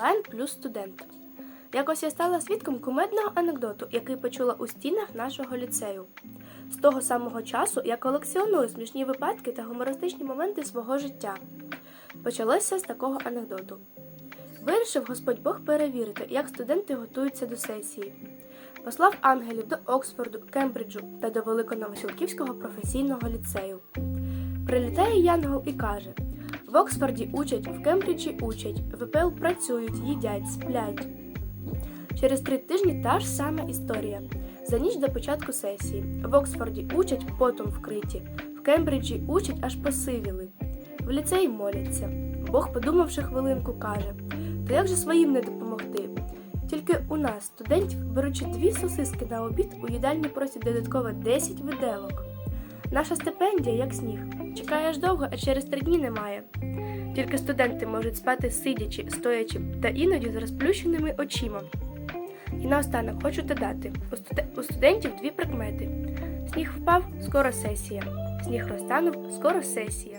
офлайн плюс студент. Якось я стала свідком кумедного анекдоту, який почула у стінах нашого ліцею. З того самого часу я колекціоную смішні випадки та гумористичні моменти свого життя. Почалося з такого анекдоту. Вирішив Господь Бог перевірити, як студенти готуються до сесії. Послав ангелів до Оксфорду, Кембриджу та до Великоновосілківського професійного ліцею. Прилітає Янгол і каже: в Оксфорді учать, в Кембриджі учать, в ВПЛ працюють, їдять, сплять. Через три тижні та ж сама історія. За ніч до початку сесії. В Оксфорді учать потом вкриті, в Кембриджі учать аж посивіли. В ліцеї моляться. Бог, подумавши хвилинку, каже: То як же своїм не допомогти? Тільки у нас, студентів, беручи дві сосиски на обід, у їдальні просять додатково 10 виделок. Наша стипендія, як сніг, чекаєш довго, а через три дні немає. Тільки студенти можуть спати сидячи, стоячи та іноді з розплющеними очима. І наостанок хочу додати: у, студе- у студентів дві прикмети: сніг впав, скоро сесія. Сніг розтанув, скоро сесія.